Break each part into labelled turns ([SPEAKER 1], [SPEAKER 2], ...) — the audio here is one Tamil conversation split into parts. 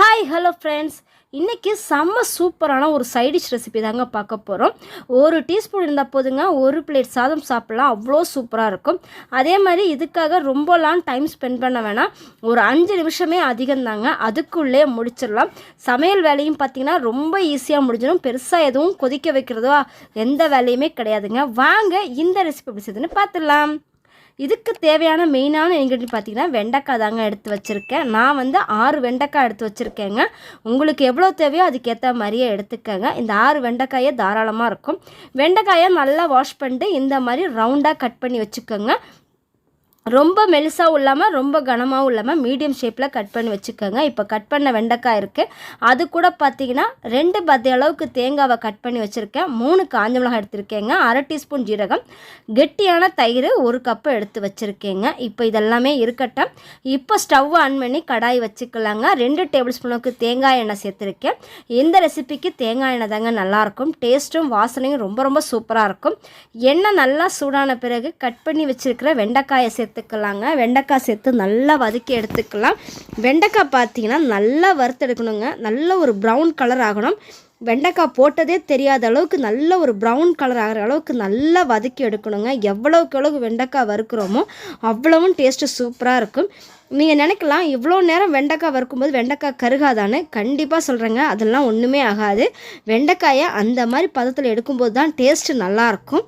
[SPEAKER 1] ஹாய் ஹலோ ஃப்ரெண்ட்ஸ் இன்றைக்கி செம்ம சூப்பரான ஒரு சைடிஷ் ரெசிபி தாங்க பார்க்க போகிறோம் ஒரு டீஸ்பூன் இருந்தால் போதுங்க. ஒரு பிளேட் சாதம் சாப்பிட்லாம். அவ்வளோ சூப்பராக இருக்கும். அதே மாதிரி இதுக்காக ரொம்பலாம் டைம் ஸ்பெண்ட் பண்ண வேணாம். ஒரு அஞ்சு நிமிஷமே அதிகம்தாங்க அதுக்குள்ளே முடிச்சிடலாம். சமையல் வேலையும் பார்த்திங்கன்னா ரொம்ப ஈஸியாக முடிஞ்சிடும். பெருசாக எதுவும் கொதிக்க வைக்கிறதோ எந்த வேலையுமே கிடையாதுங்க. வாங்க இந்த ரெசிபி எப்படி செய்யுதுன்னு பார்த்துடலாம். இதுக்கு தேவையான மெயினான இன்க்ரீடியன்ட் பார்த்திங்கன்னா வெண்டைக்காய் தாங்க எடுத்து வச்சுருக்கேன். நான் வந்து ஆறு வெண்டைக்காய் எடுத்து வச்சுருக்கேங்க. உங்களுக்கு எவ்வளோ தேவையோ அதுக்கேற்ற மாதிரியே எடுத்துக்கோங்க. இந்த ஆறு வெண்டைக்காயே தாராளமாக இருக்கும். வெண்டைக்காயை நல்லா வாஷ் பண்ணிட்டு இந்த மாதிரி ரவுண்டாக கட் பண்ணி வச்சுக்கோங்க. ரொம்ப மெலிசாகவும் இல்லாமல் ரொம்ப கனமாகவும் இல்லாமல் மீடியம் ஷேப்பில் கட் பண்ணி வச்சுக்கோங்க. இப்போ கட் பண்ண வெண்டைக்காய் இருக்குது அது கூட பார்த்தீங்கன்னா ரெண்டு பத்தி அளவுக்கு தேங்காவை கட் பண்ணி வச்சுருக்கேன். மூணு காஞ்ச மிளகாய் எடுத்திருக்கேங்க. அரை டீஸ்பூன் ஜீரகம். கெட்டியான தயிர் ஒரு கப்பு எடுத்து வச்சுருக்கேங்க. இப்போ இதெல்லாமே இருக்கட்டும். இப்போ ஸ்டவ் ஆன் பண்ணி கடாய் வச்சுக்கலாங்க. ரெண்டு டேபிள் ஸ்பூனுக்கு தேங்காய் எண்ணெய் சேர்த்துருக்கேன். இந்த ரெசிபிக்கு தேங்காய் எண்ணெய் தாங்க நல்லாயிருக்கும். டேஸ்ட்டும் வாசனையும் ரொம்ப ரொம்ப சூப்பராக இருக்கும். எண்ணெய் நல்லா சூடான பிறகு கட் பண்ணி வச்சுருக்கிற வெண்டைக்காயை சேர்த்து எடுத்துக்கலாங்க. வெண்டைக்காய் சேர்த்து நல்லா வதக்கி எடுத்துக்கலாம். வெண்டைக்காய் பார்த்தீங்கன்னா நல்லா வறுத்தெடுக்கணுங்க நல்ல ஒரு ப்ரௌன் கலர் ஆகணும். வெண்டைக்காய் போட்டதே தெரியாத அளவுக்கு நல்ல ஒரு ப்ரௌன் கலர் ஆகிற அளவுக்கு நல்லா வதக்கி எடுக்கணுங்க. எவ்வளோக்கு எவ்வளவு வெண்டைக்காய் வறுக்கிறோமோ அவ்வளவும் டேஸ்ட்டு சூப்பராக இருக்கும். நீங்கள் நினைக்கலாம் இவ்வளோ நேரம் வெண்டைக்காய் வறுக்கும்போது வெண்டைக்காய் கருகாதான்னு கண்டிப்பாக சொல்கிறேங்க அதெல்லாம் ஒன்றுமே ஆகாது. வெண்டைக்காயை அந்த மாதிரி பதத்தில் எடுக்கும்போது தான் டேஸ்ட்டு நல்லாயிருக்கும்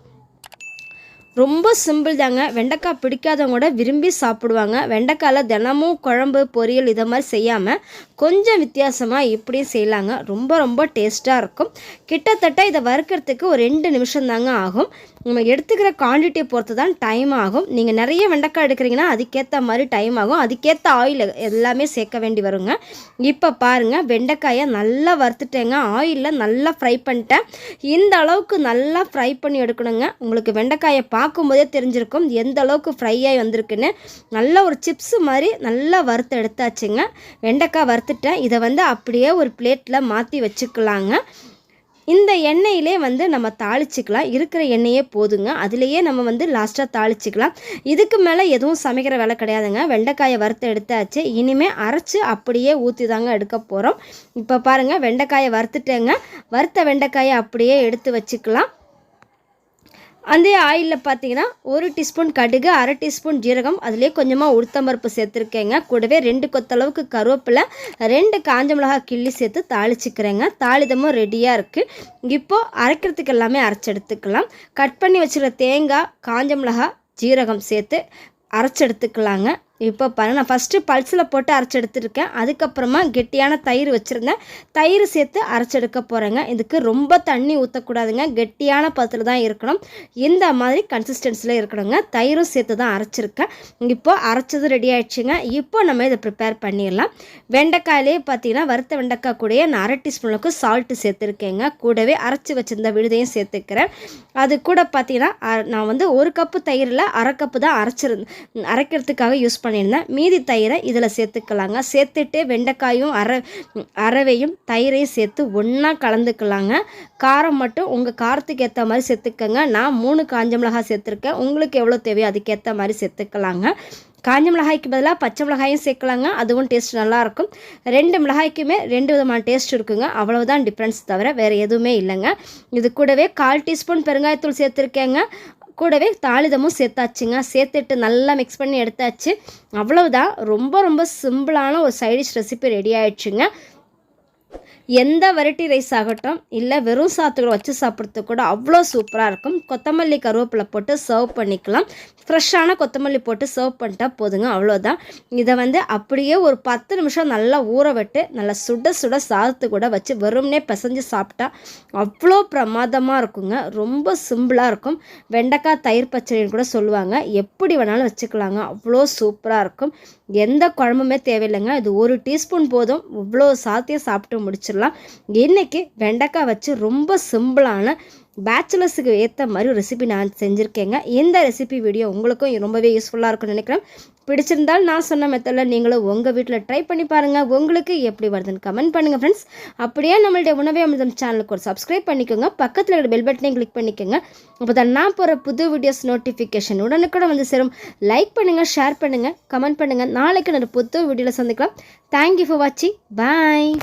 [SPEAKER 1] ரொம்ப சிம்பிள் தாங்க. வெண்டைக்காய் பிடிக்காதவங்க கூட விரும்பி சாப்பிடுவாங்க. வெண்டைக்காயில் தினமும் குழம்பு பொரியல் இதை மாதிரி செய்யாமல் கொஞ்சம் வித்தியாசமாக இப்படியும் செய்யலாங்க. ரொம்ப ரொம்ப டேஸ்ட்டாக இருக்கும். கிட்டத்தட்ட இதை வறுக்கிறதுக்கு ஒரு ரெண்டு நிமிஷம் தாங்க ஆகும். நம்ம எடுத்துக்கிற குவான்டிட்டியை பொறுத்து தான் டைம் ஆகும். நீங்கள் நிறைய வெண்டைக்காய் எடுக்கிறீங்கன்னா அதுக்கேற்ற மாதிரி டைம் ஆகும். அதுக்கேற்ற ஆயில் எல்லாமே சேர்க்க வேண்டி வருங்க. இப்போ பாருங்கள் வெண்டைக்காயை நல்லா வறுத்துட்டேங்க. ஆயிலில் நல்லா ஃப்ரை பண்ணிட்டேன். இந்த அளவுக்கு நல்லா ஃப்ரை பண்ணி எடுக்கணுங்க. உங்களுக்கு வெண்டைக்காயை பார்க்கும்போதே தெரிஞ்சிருக்கும் எந்த அளவுக்கு ஃப்ரை ஆகி வந்திருக்குன்னு. நல்ல ஒரு சிப்ஸு மாதிரி நல்லா வறுத்து எடுத்தாச்சுங்க. வெண்டைக்காய் வறுத்துட்டேன். இதை வந்து அப்படியே ஒரு பிளேட்டில் மாற்றி வச்சுக்கலாங்க. இந்த எண்ணெயிலே வந்து நம்ம தாளிச்சிக்கலாம். இருக்கிற எண்ணெயே போதுங்க. அதுலேயே நம்ம வந்து லாஸ்ட்டாக தாளிச்சிக்கலாம். இதுக்கு மேலே எதுவும் சமைக்கிற வேலை கிடையாதுங்க. வெண்டைக்காயை வறுத்து எடுத்தாச்சு. இனிமேல் அரைச்சி அப்படியே ஊற்றி தாங்க எடுக்க போகிறோம் இப்போ பாருங்கள் வெண்டைக்காயை வறுத்துட்டேங்க. வறுத்த வெண்டைக்காயை அப்படியே எடுத்து வச்சுக்கலாம். அந்த ஆயிலில் பார்த்தீங்கன்னா ஒரு டீஸ்பூன் கடுகு அரை டீஸ்பூன் ஜீரகம் அதுலேயே கொஞ்சமாக உளுத்தம்பருப்பு சேர்த்துருக்கேங்க. கூடவே ரெண்டு கொத்தளவுக்கு கருவேப்பிலை ரெண்டு காஞ்ச மிளகாய் கிள்ளி சேர்த்து தாளிச்சிக்கிறேங்க. தாளிதமும் ரெடியாக இருக்குது இப்போது அரைக்கிறதுக்கு எல்லாமே அரைச்சி எடுத்துக்கலாம். கட் பண்ணி வச்சுருக்க தேங்காய் காஞ்ச மிளகாய் ஜீரகம் சேர்த்து அரைச்சி எடுத்துக்கலாங்க. இப்போ பாருங்கள் நான் ஃபஸ்ட்டு பல்ஸில் போட்டு அரைச்சி எடுத்துருக்கேன். அதுக்கப்புறமா கெட்டியான தயிர் வச்சுருந்தேன். தயிர் சேர்த்து அரைச்செடுக்க போகிறேங்க இதுக்கு ரொம்ப தண்ணி ஊற்றக்கூடாதுங்க கெட்டியான பதத்தில் தான் இருக்கணும். இந்த மாதிரி கன்சிஸ்டன்சியில் இருக்கணுங்க. தயிரும் சேர்த்து தான் அரைச்சிருக்கேன். இப்போ அரைச்சது ரெடி ஆயிடுச்சுங்க. இப்போ நம்ம இதை ப்ரிப்பேர் பண்ணிடலாம். வெண்டைக்காயிலே பார்த்தீங்கன்னா வறுத்த வெண்டைக்காய் கூடயே நான் அரை டீஸ்பூனுக்கு சால்ட்டு சேர்த்துருக்கேங்க. கூடவே அரைச்சி வச்சுருந்த விழுதையும் சேர்த்துக்கிறேன். அது கூட பார்த்தீங்கன்னா நான் வந்து ஒரு கப்பு தயிரில் அரை கப்பு தான் அரைச்சிருந்தேன் அரைக்கிறதுக்காக யூஸ் பண்ணியிருந்தேன். மீதி தயிரை இதில் சேர்த்துக்கலாங்க. சேர்த்துட்டு வெண்டைக்காயும் அர அரவையும் தயிரையும் சேர்த்து ஒன்றா கலந்துக்கலாங்க. காரம் மட்டும் உங்கள் காரத்துக்கு ஏற்ற மாதிரி சேர்த்துக்கங்க. நான் மூணு காஞ்ச மிளகாய் சேர்த்துருக்கேன். உங்களுக்கு எவ்வளோ தேவையோ அதுக்கேற்ற மாதிரி சேர்த்துக்கலாங்க. காஞ்ச மிளகாய்க்கு பதிலாக பச்சை மிளகாயும் சேர்க்கலாங்க. அதுவும் டேஸ்ட் நல்லாயிருக்கும் ரெண்டு மிளகாய்க்குமே ரெண்டு விதமான டேஸ்ட் இருக்குங்க. அவ்வளவுதான் டிஃப்ரென்ஸ் தவிர வேறு எதுவுமே இல்லைங்க. இது கூடவே கால் டீஸ்பூன் பெருங்காயத்தூள் சேர்த்துருக்கேங்க. கூடவே தாளிதமும் சேர்த்தாச்சுங்க. சேர்த்துட்டு நல்லா மிக்ஸ் பண்ணி எடுத்தாச்சு. அவ்வளவுதான். ரொம்ப ரொம்ப சிம்பிளான ஒரு சைடிஷ் ரெசிபி ரெடி ஆயிடுச்சுங்க. எந்த வெரைட்டி ரைஸ் ஆகட்டும் இல்லை வெறும் சாத்துக்கூட வச்சு சாப்பிட்றதுக்கு கூட அவ்வளோ சூப்பராக இருக்கும். கொத்தமல்லி கருவேப்பிலை போட்டு சர்வ் பண்ணிக்கலாம். ஃப்ரெஷ்ஷான கொத்தமல்லி போட்டு சர்வ் பண்ணிட்டா போதுங்க அவ்வளோதான். இதை வந்து அப்படியே ஒரு பத்து நிமிஷம் நல்லா ஊற விட்டு நல்லா சுட சுட சாதத்து கூட வச்சு வெறும்னே பிசைஞ்சு சாப்பிட்டா அவ்வளோ பிரமாதமாக இருக்குங்க. ரொம்ப சிம்பிளாக இருக்கும். வெண்டைக்காய் தயிர் பச்சடின்னு கூட சொல்லுவாங்க. எப்படி வேணாலும் வச்சுக்கலாங்க அவ்வளோ சூப்பராக இருக்கும். எந்த குழம்புமே தேவையில்லைங்க. இது ஒரு டீஸ்பூன் போதும். இவ்வளோ சாத்தியம் சாப்பிட்டு வச்சிடலாம். இன்றைக்கி வெண்டைக்காய் வச்சு ரொம்ப சிம்பிளான பேச்சுலர்ஸுக்கு ஏற்ற மாதிரி ஒரு ரெசிபி நான் செஞ்சுருக்கேங்க. இந்த ரெசிபி வீடியோ உங்களுக்கும் ரொம்பவே யூஸ்ஃபுல்லாக இருக்கும்னு நினைக்கிறேன். பிடிச்சிருந்தால் நான் சொன்ன மெத்தடில் நீங்களும் உங்கள் வீட்டில் ட்ரை பண்ணி பாருங்கள் உங்களுக்கு எப்படி வருதுன்னு கமெண்ட் பண்ணுங்கள் ஃப்ரெண்ட்ஸ் அப்படியே நம்மளுடைய உணவே அமிர்தம் சேனலுக்கு ஒரு சப்ஸ்கிரைப் பண்ணிக்கோங்க. பக்கத்தில் இருக்கிற பெல் பட்டனையும் கிளிக் பண்ணிக்கோங்க. அப்போ தான் நான் போகிற புது வீடியோஸ் நோட்டிஃபிகேஷன் உடனுக்குடன் வந்து சேரும். லைக் பண்ணுங்கள் ஷேர் பண்ணுங்கள் கமெண்ட் பண்ணுங்கள் நாளைக்கு நான் புது வீடியோவில் சந்திக்கலாம். தேங்க்யூ ஃபார் வாட்சிங் பாய்